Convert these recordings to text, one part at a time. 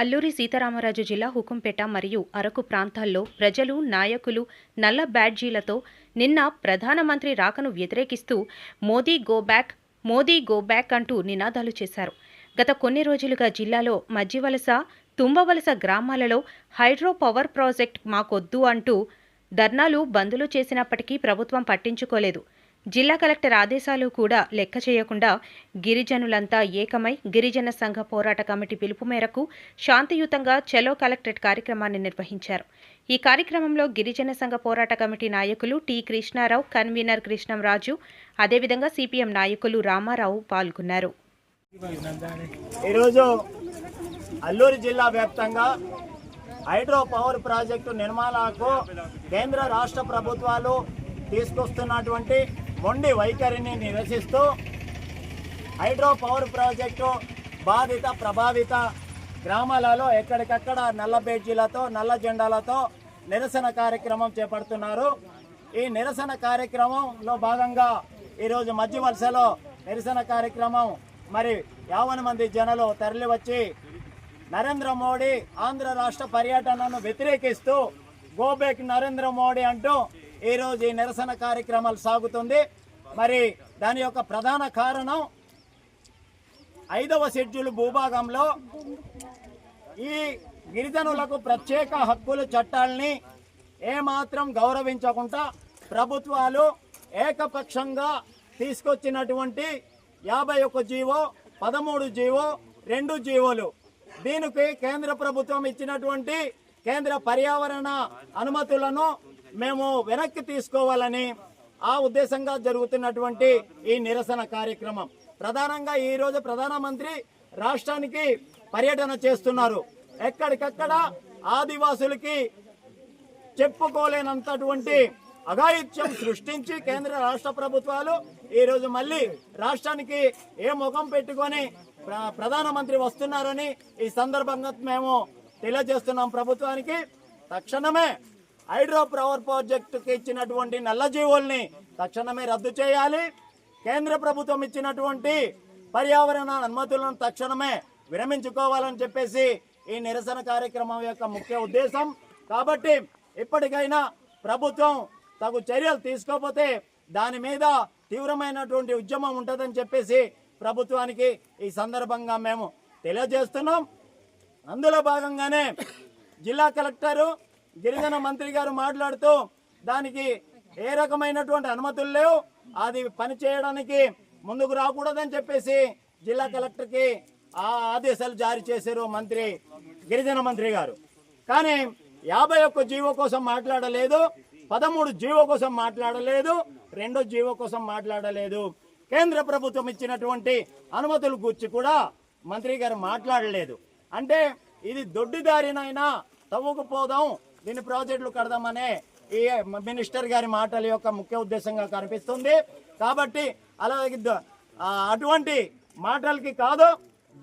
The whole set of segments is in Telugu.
అల్లూరి సీతారామరాజు జిల్లా హుకుంపేట మరియు అరకు ప్రాంతాల్లో ప్రజలు నాయకులు నల్ల బ్యాడ్జీలతో నిన్న ప్రధానమంత్రి రాకను వ్యతిరేకిస్తూ Modi go back Modi go back అంటూ నినాదాలు చేశారు. గత కొన్ని రోజులుగా జిల్లాలో మజ్జివలస తుంబవలస గ్రామాలలో హైడ్రో పవర్ ప్రాజెక్ట్ మాకొద్దు అంటూ ధర్నాలు బందులు చేసినప్పటికీ ప్రభుత్వం పట్టించుకోలేదు. జిల్లా కలెక్టర్ ఆదేశాలు కూడా లెక్క చేయకుండా గిరిజనులంతా ఏకమై గిరిజన సంఘ పోరాట కమిటీ పిలుపు మేరకు శాంతియుతంగా చలో కలెక్టరేట్ కార్యక్రమాన్ని నిర్వహించారు. ఈ కార్యక్రమంలో గిరిజన సంఘ పోరాట కమిటీ నాయకులు టి కృష్ణారావు కన్వీనర్ కృష్ణంరాజు అదేవిధంగా సిపిఎం నాయకులు రామారావు పాల్గొన్నారు. ఈరోజు అల్లూరు జిల్లా వ్యాప్తంగా హైడ్రో పవర్ ప్రాజెక్టు నిర్మాణాలకు కేంద్ర రాష్ట్ర ప్రభుత్వాలు తీసుకొస్తున్నటువంటి మొండి వైఖరిని నిరసిస్తూ హైడ్రో పవర్ ప్రాజెక్టు బాధిత ప్రభావిత గ్రామాలలో ఎక్కడికక్కడ నల్ల బేడ్జీలతో నల్ల జెండాలతో నిరసన కార్యక్రమం చేపడుతున్నారు. ఈ నిరసన కార్యక్రమంలో భాగంగా ఈరోజు మధ్య వలసలో నిరసన కార్యక్రమం మరి యావన మంది జనాలు తరలివచ్చి నరేంద్ర మోడీ ఆంధ్ర రాష్ట్ర పర్యటనను వ్యతిరేకిస్తూ గోబేక్ నరేంద్ర మోడీ అంటూ ఈరోజు ఈ నిరసన కార్యక్రమాలు సాగుతుంది? మరి దాని యొక్క ప్రధాన కారణం ఐదవ షెడ్యూల్ భూభాగంలో ఈ గిరిజనులకు ప్రత్యేక హక్కుల చట్టాలని ఏమాత్రం గౌరవించకుండా ప్రభుత్వాలు ఏకపక్షంగా తీసుకొచ్చినటువంటి యాభై ఒక్క జీవో పదమూడు జీవో రెండు జీవోలు. దీనికి కేంద్ర ప్రభుత్వం ఇచ్చినటువంటి కేంద్ర పర్యావరణ అనుమతులను మేము వెనక్కి తీసుకోవాలని ఆ ఉద్దేశంగా జరుగుతున్నటువంటి ఈ నిరసన కార్యక్రమం. ప్రధానంగా ఈరోజు ప్రధానమంత్రి రాష్ట్రానికి పర్యటన చేస్తున్నారు. ఎక్కడికక్కడ ఆదివాసులకి చెప్పుకోలేనంతటువంటి అఘాయిత్యం సృష్టించి కేంద్ర రాష్ట్ర ప్రభుత్వాలు ఈరోజు మళ్ళీ రాష్ట్రానికి ఏ ముఖం పెట్టుకొని ప్రధానమంత్రి వస్తున్నారని ఈ సందర్భంగా మేము తెలియజేస్తున్నాం ప్రభుత్వానికి. తక్షణమే హైడ్రో పవర్ ప్రాజెక్టుకి ఇచ్చినటువంటి నల్ల జీవుల్ని తక్షణమే రద్దు చేయాలి. కేంద్ర ప్రభుత్వం ఇచ్చినటువంటి పర్యావరణ అనుమతులను తక్షణమే విరమించుకోవాలని చెప్పేసి ఈ నిరసన కార్యక్రమం యొక్క ముఖ్య ఉద్దేశం. కాబట్టి ఇప్పటికైనా ప్రభుత్వం తగు చర్యలు తీసుకోకపోతే దాని మీద తీవ్రమైనటువంటి ఉద్యమం ఉంటుందని చెప్పేసి ప్రభుత్వానికి ఈ సందర్భంగా మేము తెలియజేస్తున్నాం. అందులో భాగంగానే జిల్లా కలెక్టరు గిరిజన మంత్రి గారు మాట్లాడుతూ దానికి ఏ రకమైనటువంటి అనుమతులు లేవు. అది పని చేయడానికి ముందుకు రాకూడదని చెప్పేసి జిల్లా కలెక్టర్కి ఆ ఆదేశాలు జారీ చేశారు మంత్రి గిరిజన మంత్రి గారు. కానీ యాభై ఒక్క జీవో కోసం మాట్లాడలేదు పదమూడు జీవో కోసం మాట్లాడలేదు రెండో జీవో కోసం మాట్లాడలేదు. కేంద్ర ప్రభుత్వం ఇచ్చినటువంటి అనుమతుల గురించి కూడా మంత్రి గారు మాట్లాడలేదు. అంటే ఇది దొడ్డిదారినైనా తవ్వుకుపోదాం దీన్ని ప్రాజెక్టులు కడదామనే ఈ మినిస్టర్ గారి మాటల యొక్క ముఖ్య ఉద్దేశంగా కనిపిస్తుంది. కాబట్టి అలాగే అటువంటి మాటలకి కాదు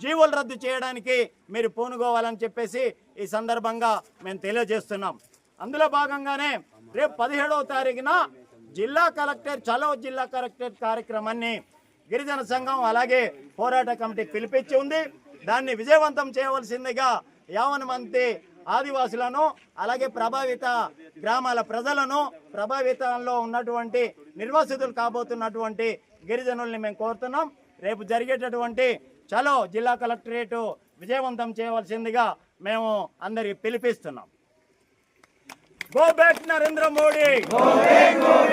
జీవోలు రద్దు చేయడానికి మీరు పూనుకోవాలని చెప్పేసి ఈ సందర్భంగా మేము తెలియజేస్తున్నాం. అందులో భాగంగానే రేపు పదిహేడవ తారీఖున జిల్లా కలెక్టర్ చలో జిల్లా కలెక్టర్ కార్యక్రమాన్ని గిరిజన సంఘం అలాగే పోరాట కమిటీ పిలిపించి ఉంది దాన్ని విజయవంతం చేయవలసిందిగా యావన మంది ఆదివాసులను అలాగే ప్రభావిత గ్రామాల ప్రజలను ప్రభావితంలో ఉన్నటువంటి నిర్వాసితులు కాబోతున్నటువంటి గిరిజనుల్ని మేము కోరుతున్నాం. రేపు జరిగేటటువంటి చలో జిల్లా కలెక్టరేటు విజయవంతం చేయవలసిందిగా మేము అందరికి పిలిపిస్తున్నాం. Go back Narendra Modi.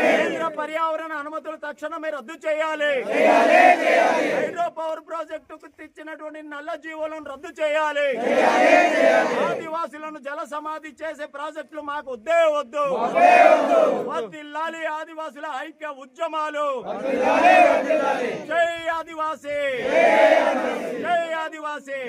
కేంద్ర పర్యావరణ అనుమతులు తక్షణమే రద్దు చేయాలి. హైడ్రో పవర్ ప్రాజెక్టుకు తెచ్చినటువంటి నల్ల జీవోలను రద్దు చేయాలి. ఆదివాసులను జల సమాధి చేసే ప్రాజెక్టులు మాకు వద్దే వద్దు. వర్దిల్లాలి ఆదివాసుల ఐక్య ఉద్యమాలు. జై ఆదివాసీ. జై ఆదివాసీ.